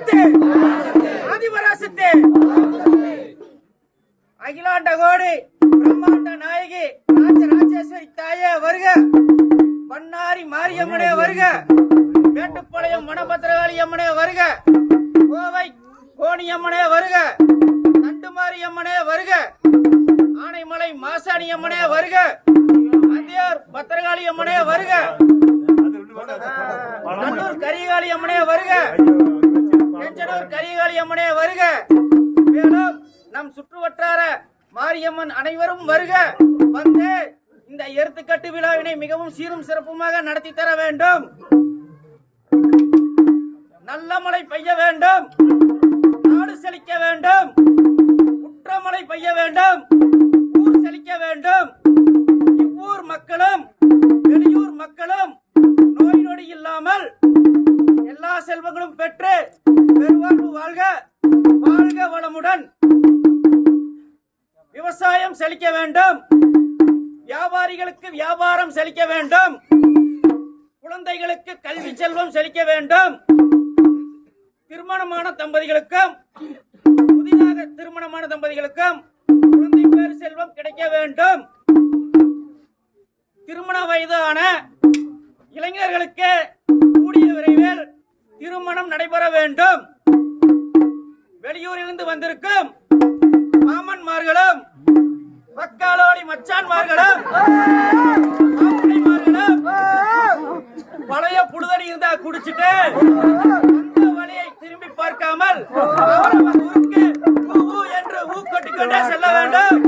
சத்து ஆதிபராசத்து. அகிலாண்ட கோடி பிரம்மாண்ட நாயகி ராஜராஜேஸ்வரி தாயே வருக. பண்ணாரி மாரியம்மனே வருக. மேட்டுப்பாளையம் மணபத்திரகாளி அம்மனே வருக. கோவை கோணியம்மனே வருக. தண்டுமாரி அம்மனே வருக. ஆனைமலை மாசாணி அம்மனே வருக. அந்தியார் பத்திரகாளி அம்மனே வருக நல்லூர் கரிகாளி அம்மனே வருக. கெஞ்சனூர் கரிகாளி அம்மனே வருக. மேலும் நம் சுற்றுவட்டார மாரியம்மன் அனைவரும் வருக. வந்து இந்த எருத்துக்கட்டு விழாவினை மிகவும் சீரும் சிறப்புமாக நடத்தி தர வேண்டும். நல்ல மழை பெய்ய வேண்டும். நாடு செழிக்க வேண்டும். குற்றமழை பெய்ய வேண்டும். ஊர் செழிக்க வேண்டும். இவ்வூர் மக்களும் வெளியூர் மக்களும் நோய் நொடி இல்லாமல் எல்லா செல்வங்களும் பெற்று பெருவாழ்வு வாழ்க வாழ்க வளமுடன். விவசாயம் செழிக்க வேண்டும். வியாபாரிகளுக்கு வியாபாரம் செழிக்க வேண்டும். குழந்தைகளுக்கு கல்வி செல்வம் செழிக்க வேண்டும். திருமணமான தம்பதிகளுக்கும் புதிதாக திருமணமான தம்பதிகளுக்கும் குழந்தை பேர் செல்வம் கிடைக்க வேண்டும். திருமண வயதான இளைஞர்களுக்கு திருமணம் நடைபெற வேண்டும். வெளியூரிலிருந்து வந்திருக்கும் மாமன்மார்களும் பக்காலோடி மச்சான்மார்களும் பழைய புழுதடி இருந்தா குடிச்சிட்டு அந்த வழியை திரும்பி பார்க்காமல் அவரவர் ஊருக்கு ஊ என்று ஊ செல்ல வேண்டும்.